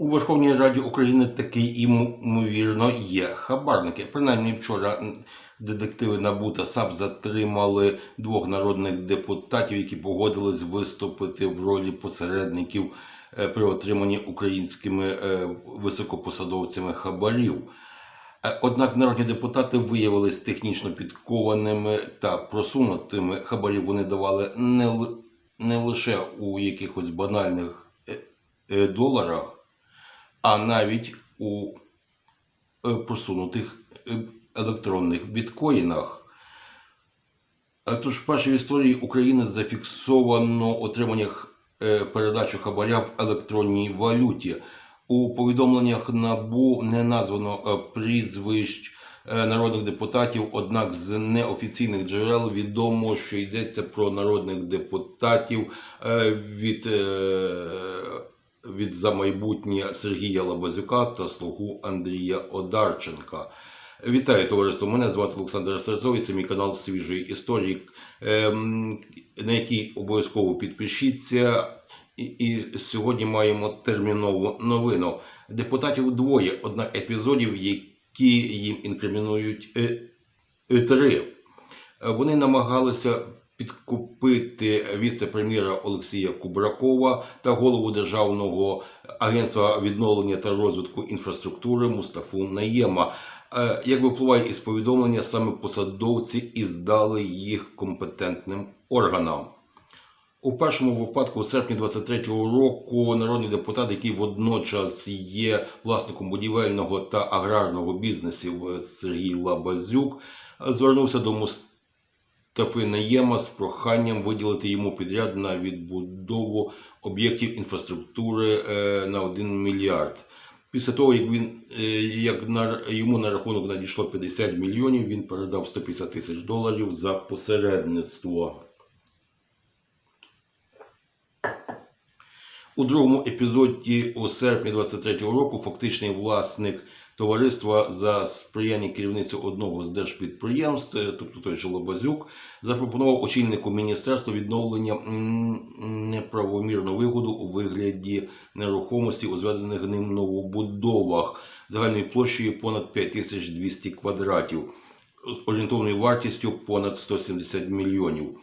У Верховній Раді України таки ймовірно є хабарники. Принаймні вчора детективи НАБУ та САП затримали двох народних депутатів, які погодились виступити в ролі посередників е, при отриманні українськими е, високопосадовцями хабарів. Е, Однак народні депутати виявились технічно підкованими та просунутими. Хабарів вони давали не, не лише у якихось банальних доларах, а навіть у е, просунутих е, електронних біткоїнах. Тож вперше в історії України зафіксовано отримання е, передачу хабаря в електронній валюті. У повідомленнях НАБУ не названо прізвищ народних депутатів, однак з неофіційних джерел відомо, що йдеться про народних депутатів від, від за майбутнє Сергія Лабазюка та слугу Андрія Одарченка. Вітаю товариство! Мене звати Олександр Серцовий, це мій канал Свіжої історії, ем, на який обов'язково підпишіться. І, сьогодні маємо термінову новину. Депутатів двоє, однак епізодів, які їм інкримінують е, три. Вони намагалися підкупити віце-прем'єра Олексія Кубракова та голову Державного агентства відновлення та розвитку інфраструктури Мустафу Наєма. Е, Як випливає із повідомлення, саме посадовці і здали їх компетентним органам. У першому випадку, у серпні 23-го року, народний депутат, який водночас є власником будівельного та аграрного бізнесів Сергій Лабазюк, звернувся до Мустафи Наєма з проханням виділити йому підряд на відбудову об'єктів інфраструктури е, на 1 мільярд. Після того, як він е, як на йому на рахунок надійшло 50 мільйонів, він передав 150 тисяч доларів за посередництво. У другому епізоді у серпні 23-го року фактичний власник товариства за сприяння керівниці одного з держпідприємств, тобто той же Лобазюк, запропонував очільнику міністерства відновлення неправомірну вигоду у вигляді нерухомості у зведених ним новобудовах загальною площею понад 5200 квадратів, орієнтовною вартістю понад 170 мільйонів.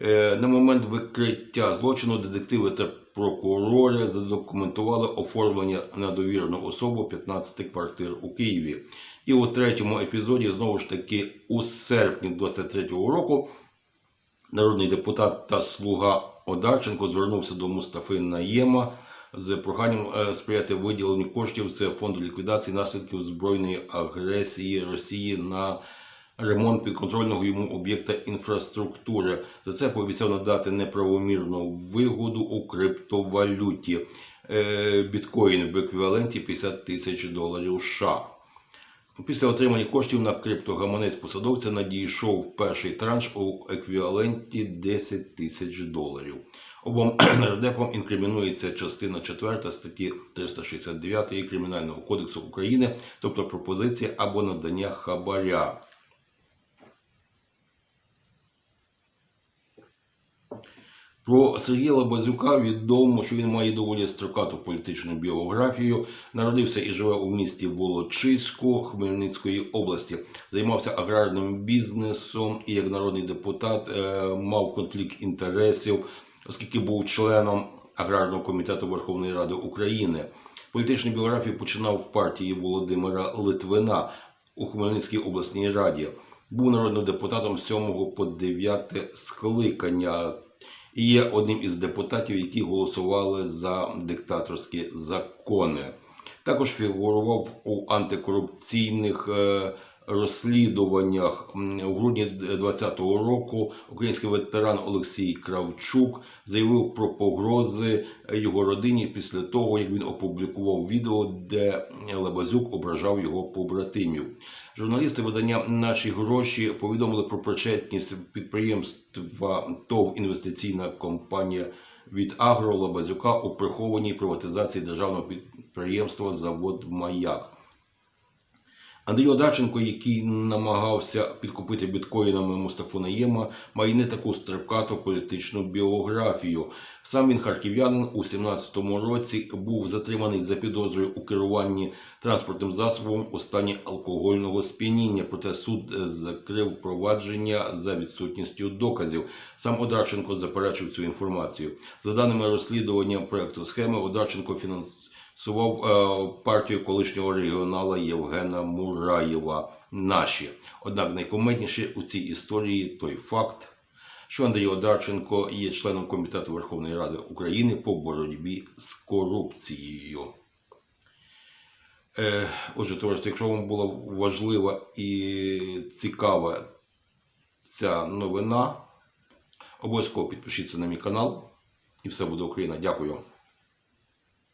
Е, На момент викриття злочину детективи та прокурори задокументували оформлення на довірену особу 15 квартир у Києві. І у третьому епізоді, знову ж таки, у серпні 23-го року, народний депутат та слуга Одарченко звернувся до Мустафи Наєма з проханням е, сприяти виділенню коштів з фонду ліквідації наслідків збройної агресії Росії на ремонт підконтрольного йому об'єкта інфраструктури. За це пообіцяв надати неправомірну вигоду у криптовалюті. Е, Біткоін в еквіваленті 50 тисяч доларів США. Після отримання коштів на криптогаманець посадовця надійшов перший транш у еквіваленті 10 тисяч доларів. Обом нардепам інкримінується частина 4 статті 369 Кримінального кодексу України, тобто пропозиція або надання хабаря. Про Сергія Лабазюка відомо, що він має доволі строкату політичну біографію. Народився і живе у місті Волочиську Хмельницької області. Займався аграрним бізнесом і як народний депутат е, мав конфлікт інтересів, оскільки був членом аграрного комітету Верховної Ради України. Політичну біографію починав в партії Володимира Литвина у Хмельницькій обласній раді. Був народним депутатом з 7 по 9 скликання і є одним із депутатів, які голосували за диктаторські закони. Також фігурував у антикорупційних е, розслідуваннях. У грудні 2020 року український ветеран Олексій Кравчук заявив про погрози його родині після того, як він опублікував відео, де Лабазюк ображав його побратимів. Журналісти видання Наші гроші повідомили про причетність підприємства ТОВ інвестиційна компанія від Агро Лабазюка у прихованій приватизації державного підприємства Завод Маяк. Андрій Одарченко, який намагався підкупити біткоїнами Мустафу Наєма, має не таку стрибкату політичну біографію. Сам він харків'янин у 17-му році був затриманий за підозрою у керуванні транспортним засобом у стані алкогольного сп'яніння. Проте суд е, закрив провадження за відсутністю доказів. Сам Одарченко заперечив цю інформацію. За даними розслідування проекту схеми, Одарченко фінансував е, партію колишнього регіонала Євгена Мураєва. Наші. Однак найкомедніше у цій історії той факт, що Андрій Одарченко є членом Комітету Верховної Ради України по боротьбі з корупцією. Е, Отже, товариство, якщо вам була важлива і цікава ця новина, обов'язково підпишіться на мій канал. І все буде Україна. Дякую.